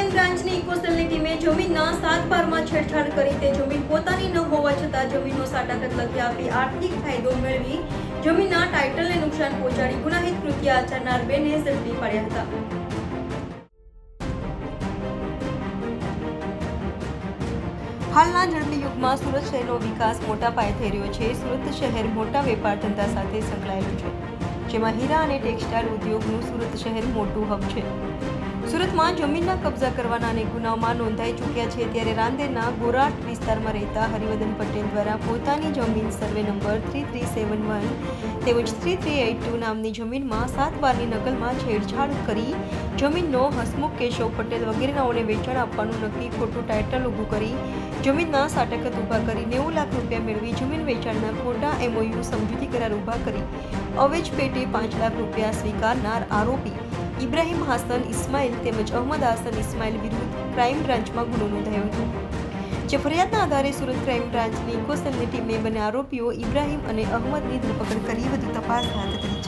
ઇકોસેલની ટીમે જમીનના સાત બારમાં છેડછાડ કરી તે જમીન પોતાની ન હોવા છતાં જમીનનો સાટાકત લખી આપી આર્થિક ફાયદો મેળવી જમીનના ટાઇટલને નુકસાન પહોંચાડી ગુનાહિત કૃત્ય આચરનાર બેને ઝડપી પાડ્યા હતા. હાલના ઝડપી યુગમાં સુરત શહેરનો વિકાસ મોટા પાયે થઈ રહ્યો છે. સુરત શહેર મોટા વેપાર ધંધા સાથે સંકળાયેલું છે, જેમાં હીરા અને ટેક્સટાઇલ ઉદ્યોગનું સુરત શહેર મોટું હબ છે. સુરતમાં જમીનના કબજા કરવાના અનેક ગુનાઓમાં નોંધાઈ ચૂક્યા છે. ત્યારે રાંદેરના ગોરાટ વિસ્તારમાં રહેતા હરિવર્ધન પટેલ દ્વારા પોતાની જમીન survey number three three seven one તેમજ થ્રી થ્રી એઇટ ટુ નામની જમીનમાં સાત બારની નકલમાં છેડછાડ કરી જમીનનો હસમુખ કેશવ પટેલ વગેરેનાઓને વેચાણ આપવાનું નક્કી ખોટું ટાઇટલ ઊભું કરી જમીનના સાટકત ઊભા કરી નેવું લાખ રૂપિયા મેળવી જમીન વેચાણના ખોટા એમઓયુ સમજૂતી કરાર ઊભા કરી અવેજ પેટે પાંચ લાખ રૂપિયા સ્વીકારનાર આરોપી ઇબ્રાહિમ હાસન, ઇસ્માઇલ તેમજ અહમદ હાસન, ઇસ્માઇલ વિરુદ્ધ ક્રાઇમ બ્રાન્ચમાં ગુનો નોંધાયો હતો. જે ફરિયાદના આધારે સુરત ક્રાઇમ બ્રાન્ચની ઇકોસેલની ટીમે બંને આરોપીઓ ઇબ્રાહીમ અને અહમદની ધરપકડ કરી. વધુ તપાસ હાથ ધરી.